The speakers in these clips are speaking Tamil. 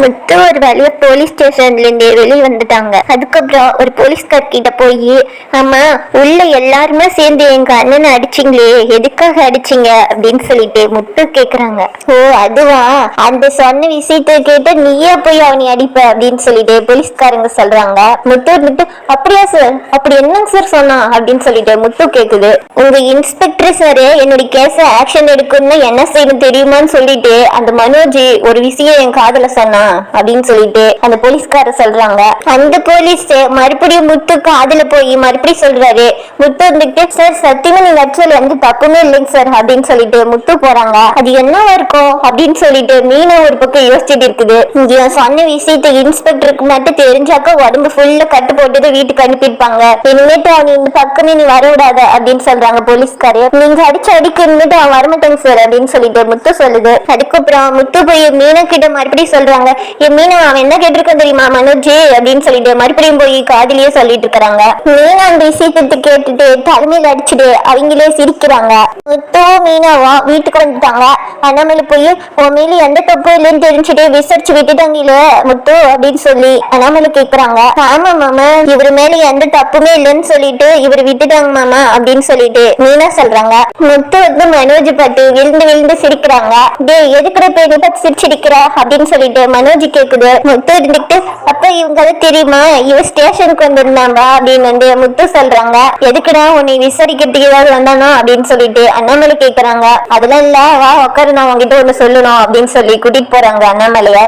முத்து ஒரு வழியா போலீஸ் ஸ்டேஷன்ல இருந்து வெளியே வந்துட்டாங்க. அதுக்கப்புறம் ஒரு போலீஸ்கார் கிட்ட போய் ஆமா உள்ள எல்லாருமே சேர்ந்து எங்க அண்ணனை அடிச்சிங்களே எதுக்காக அடிச்சீங்க? அப்படின்னு சொல்லிட்டு முத்து கேக்குறாங்க. ஓ அதுவா? அந்த சொன்ன விஷயத்தை கேட்டு நீயே போய் அவனை அடிப்ப அப்படின்னு சொல்லிட்டு போலீஸ்காரங்க சொல்றாங்க. முத்து இருந்துட்டு அப்படியா சார் அப்படி என்னங்க சார் சொன்னா அப்படின்னு சொல்லிட்டு முத்து கேக்குது. உங்க இன்ஸ்பெக்டர் சார் என்னுடைய கேஸ ஆக்ஷன் எடுக்கணும்னு என்ன செய்யணும் தெரியுமான்னு சொல்லிட்டு அந்த மனோஜ் ஒரு விஷயம் என் காதல சொன்னான் அப்படின்னு சொல்லிட்டு அந்த போலீஸ்கார சொல்றாங்க. அந்த போலீஸ் மறுபடியும் முத்து காதுல போய் மறுபடியும் சொல்றாரு முத்து வந்துட்டு சார் சத்தியமா நீங்க ஆக்சுவலி வந்து தப்புமே இல்லைங்க சார் அப்படின்னு சொல்லிட்டு முத்து போறாங்க. அது என்னவா இருக்கும்? அப்படின்னு சொல்லிட்டு மீனா ஒரு பக்கம் யோசிச்சுட்டு இருக்குது. இங்க சொன்ன விஷயத்த இன்ஸ்பெக்டருக்கு மட்டும் தெரிஞ்சாக்க உடம்பு ஃபுல்லா கட்டு போட்டுட்டு வீட்டுக்கு அனுப்பியிருப்பாங்க. இனிமேட்டு அவன் இந்த பக்கமே நீ வர விடாத அப்படின்னு சொல்றாங்க போலீஸ்காரு நீங்க அடிச்சு அடிக்க இனிமேட்டு அவன் வரமாட்டேங்க சார் அப்படின்னு சொல்லிட்டு முத்து சொல்லுது. அதுக்கப்புறம் முத்து போய் மீனா கிட்ட மறுபடியும் சொல்றாங்க என் மீனா அவன் என்ன கேட்டிருக்கான் தெரியுமா? மனோஜ் அப்படின்னு சொல்லிட்டு மறுபடியும் போய் காதிலேயே சொல்லிட்டு இருக்காங்க மீனா அந்த விஷயத்தை கேட்டுட்டு தலைமையில அடிச்சுட்டு அவங்களே சிரிக்கிறாங்க. முத்துவும் மீனாவா வீட்டுக்கு வந்துட்டாங்க. அண்ணாமலை போய் உன் மேல எந்த தப்பு இல்லைன்னு தெரிஞ்சுட்டு விசாரிச்சு விட்டுட்டாங்கல்ல முத்து அப்படின்னு சொல்லி அண்ணாமலை கேக்குறாங்க. ஆமா மாமா. இவர் மேல எந்த தப்புமே இல்லைன்னு சொல்லிட்டு இவர் விட்டுட்டாங்க மாமா அப்படின்னு சொல்லிட்டு மீனா சொல்றாங்க. முத்து வந்து மனோஜ் பார்த்து விழுந்து விழுந்து சிரிக்கிறாங்க. டேய் எதுக்குற பேரு பார்த்து சிரிச்சிருக்கிற அப்படின்னு சொல்லிட்டு மனோஜ் கேக்குது முத்து இருந்துட்டு அப்ப இவங்க தெரியுமா? இவ ஸ்டேஷனுக்கு வந்திருந்தாங்க அப்படின்னு வந்து முத்து சொல்றாங்க. எதுக்குடா உன்னை விசாரிக்கிறதுக்கு ஏதாவது வந்தானோ? அப்படின்னு சொல்லிட்டு அண்ணாமலை கேக்குறாங்க. அதெல்லாம் இல்ல வா உட்காரு நான் உங்ககிட்ட ஒண்ணு சொல்லணும் அப்படின்னு சொல்லி கூட்டிட்டு போறாங்க அண்ணாமலைய.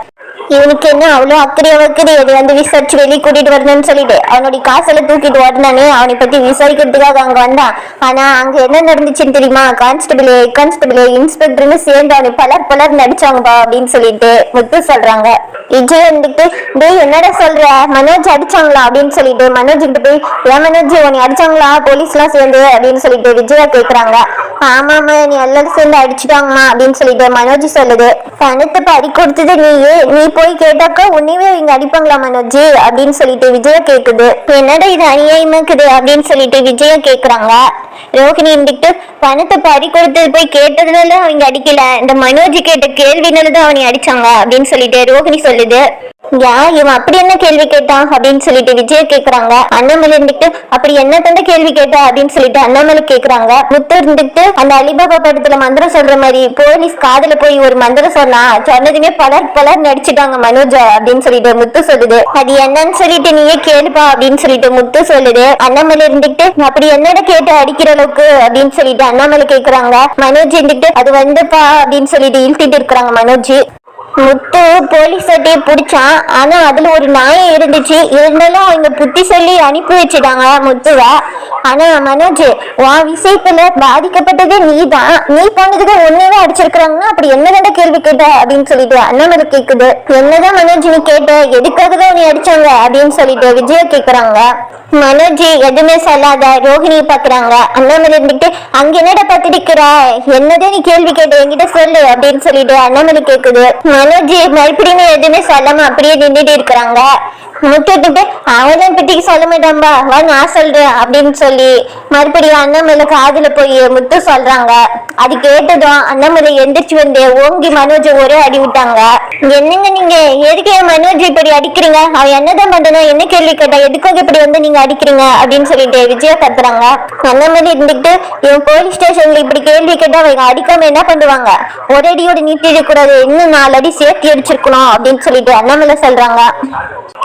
இவனுக்கு என்ன அவ்வளவு அக்கறையா வைக்குது இது வந்து விசாரிச்சு வெளியே கூட்டிட்டு வரணும்னு சொல்லிட்டு. அவனுடைய காசெல்லாம் தூக்கிட்டு ஓடினானே அவனை பத்தி விசாரிக்கிறதுக்காக அங்க வந்தான். ஆனா அங்க என்ன நடந்துச்சுன்னு தெரியுமா? கான்ஸ்டபிள் கான்ஸ்டபிள் இன்ஸ்பெக்டர்னு சேர்ந்து அவனை பலர் பலர் நடிச்சாங்கப்பா அப்படின்னு சொல்லிட்டு முத்து சொல்றாங்க. விஜய் வந்துட்டு டேய் என்னடா சொல்ற? மனோஜ் அடிச்சாங்களா? அப்படின்னு சொல்லிட்டு மனோஜ் கிட்ட போய் ஏன் மனோஜ் உன்னை அடிச்சாங்களா? போலீஸ் எல்லாம் சேர்ந்து? அப்படின்னு சொல்லிட்டு விஜயா கேக்குறாங்க. ஆமாமா நீ எல்லாரும் சேர்ந்து அடிச்சுட்டாங்கம்மா அப்படின்னு சொல்லிட்டு மனோஜ் சொல்லுது. பணத்தை பறி கொடுத்தது நீயே. நீ போய் கேட்டாக்கா உன்னையே இங்க அடிப்பாங்களா மனோஜ்? அப்படின்னு சொல்லிட்டு விஜயா கேக்குது. என்னடா இது அநியாயமா இருக்குது அப்படின்னு சொல்லிட்டு விஜயா கேக்குறாங்க. ரோஹிணி இருந்துட்டு பணத்தை பறி கொடுத்தது போய் கேட்டதுனால அவங்க அடிக்கல. இந்த மனோஜ் கேட்ட கேள்வினால தான் அவனை அடிச்சாங்க அப்படின்னு சொல்லிட்டு ரோஹிணி சொல்லுது. யா இவன் அப்படி என்ன கேள்வி கேட்டான் அப்படின்னு சொல்லிட்டு விஜய கேக்குறாங்க. அண்ணாமலை இருந்துட்டு அப்படி என்ன தந்த கேள்வி கேட்டா அப்படின்னு சொல்லிட்டு அண்ணாமலை கேக்குறாங்க. முத்து இருந்துட்டு அந்த அலிபாபா படத்துல மந்திரம் சொல்ற மாதிரி போலீஸ் காதல போய் ஒரு மந்திரம் சொன்னா சொன்னதுமே பலர் பலர் நடிச்சிட்டாங்க மனோஜ் அப்படின்னு சொல்லிட்டு முத்து சொல்லுது. அது என்னன்னு சொல்லிட்டு நீயே கேளுப்பா அப்படின்னு சொல்லிட்டு முத்து சொல்லுது. அண்ணாமலை இருந்துட்டு அப்படி என்னடா கேட்டு அடிக்கிற அளவுக்கு அப்படின்னு சொல்லிட்டு அண்ணாமலை கேக்குறாங்க. மனோஜ் இருந்துட்டு அது வந்துப்பா அப்படின்னு சொல்லிட்டு இழுத்திட்டு இருக்கிறாங்க மனோஜ். முத்து போலீஸ் சட்டையை பிடிச்சான். ஆனா அதுல ஒரு நாயம் இருந்துச்சு. இருந்தாலும் அவங்க புத்தி சொல்லி அனுப்பி வச்சுட்டாங்க முத்துவ. ஆனா மனோஜ் உன் விஷயத்துல பாதிக்கப்பட்டதே நீதான். நீ போனதுக்கு ஒன்னே அடிச்சிருக்கிறாங்கன்னா அப்படி என்னதான கேள்வி கேட்ட? அப்படின்னு சொல்லிட்டு அண்ணாமலை கேக்குது. என்னதான் மனோஜ் நீ கேட்ட? எதுக்காக தான் நீ அடிச்சாங்க? அப்படின்னு சொல்லிட்டு விஜய கேக்குறாங்க. மனோஜ் எதுவுமே சொல்லாத. ரோஹிணியை பாக்குறாங்க. அண்ணாமலை இருந்துட்டு அங்க என்னடா பத்திரிக்கிற என்னதான் நீ கேள்வி கேட்ட? என்கிட்ட சொல்லு. அப்படின்னு சொல்லிட்டு அண்ணாமலை கேக்குது. மனோஜ் மறுபடியும் எதுவுமே சொல்லாம அப்படியே நின்றுட்டு இருக்கிறாங்க. முட்டுட்டு அவன் பிட்டிக்கு சொல்ல மாட்டான்பா வா நான் சொல்றேன் அப்படின்னு சொல்லி மறுபடியும் அண்ணாமலை காதுல போய் முத்து சொல்றாங்க. அது கேட்டதும் அண்ணாமலை எந்திரிச்சு வந்து ஓங்கி மனோஜை ஒரே அடி விட்டாங்க. என்னங்க நீங்க? எதுக்கு என் மனோஜ் இப்படி அடிக்கிறீங்க? அவன் என்னதான் பண்றனா என்ன கேள்வி கேட்டா எதுக்காக இப்படி வந்து நீங்க அடிக்கிறீங்க? அப்படின்னு சொல்லிட்டு விஜயா கத்துறாங்க. அண்ணாமலை இருந்துட்டு இவன் போலீஸ் ஸ்டேஷன்ல இப்படி கேள்வி கேட்டா அவங்க அடிக்காம என்ன பண்ணுவாங்க? ஒரு அடியோட நீட்டிடக்கூடாது இன்னும் நாலு அடி சேர்த்து அடிச்சிருக்கணும் அப்படின்னு சொல்லிட்டு அண்ணாமலை சொல்றாங்க.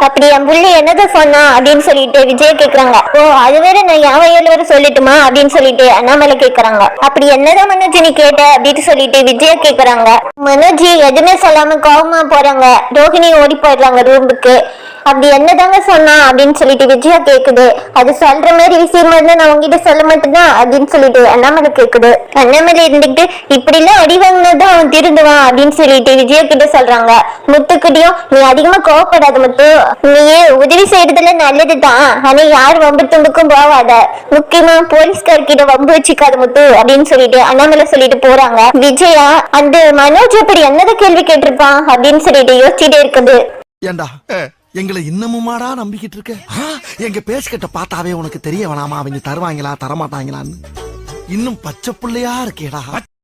அப்படி என் புள்ளி என்னதான் சொன்னா அப்படின்னு சொல்லிட்டு விஜய் கேக்குறாங்க. ஓ அது வேற நான் என் வயல வேற சொல்லட்டுமா அப்படின்னு சொல்லிட்டு அண்ணாமலை கேக்குறாங்க. அப்படி என்னதான் மனோஜ் நீ கேட்ட அப்படின்னு சொல்லிட்டு விஜய கேக்குறாங்க. மனோஜ் எதுவுமே சொல்லாம கோவமா போறாங்க. ரோஹிணி ஓடி போயிடுறாங்க ரூமுக்கு அப்படி என்னதாங்க சொன்னா? அப்படின்னு சொல்லிட்டு விஜயா கேக்குது. அது சொல்ற மாதிரி விஷயமா இருந்தா நான் உங்ககிட்ட சொல்ல மாட்டேனா? அப்படின்னு சொல்லிட்டு அண்ணாமலை கேக்குது. அண்ணாமலை இருந்துட்டு இப்படி எல்லாம் அடி வாங்கினதான் அவன் திருந்துவான் அப்படின்னு சொல்லிட்டு விஜயா கிட்ட சொல்றாங்க. முத்துக்கிட்டையும் நீ அதிகமா கோவப்படாத முத்து. நீ உதவி செய்யறதுல நல்லதுதான். ஆனா யார் வம்பு துண்டுக்கும் போவாத. முக்கியமா போலீஸ்கார்கிட்ட வம்பு வச்சுக்காத முத்து அப்படின்னு சொல்லிட்டு அண்ணாமலை சொல்லிட்டு போறாங்க. விஜயா அந்த மனோஜ் அப்படி என்னதான் கேள்வி கேட்டிருப்பான்? அப்படின்னு சொல்லிட்டு யோசிச்சுட்டே இருக்குது. ஏண்டா? எங்களை இன்னமுமாடா நம்பிக்கிட்டு இருக்க? எங்க பேசிக்கிட்ட பார்த்தாவே உனக்கு தெரிய வேணாமா? அவங்க தருவாங்களா தரமாட்டாங்களான்னு. இன்னும் பச்சை புள்ளையா இருக்கேடா.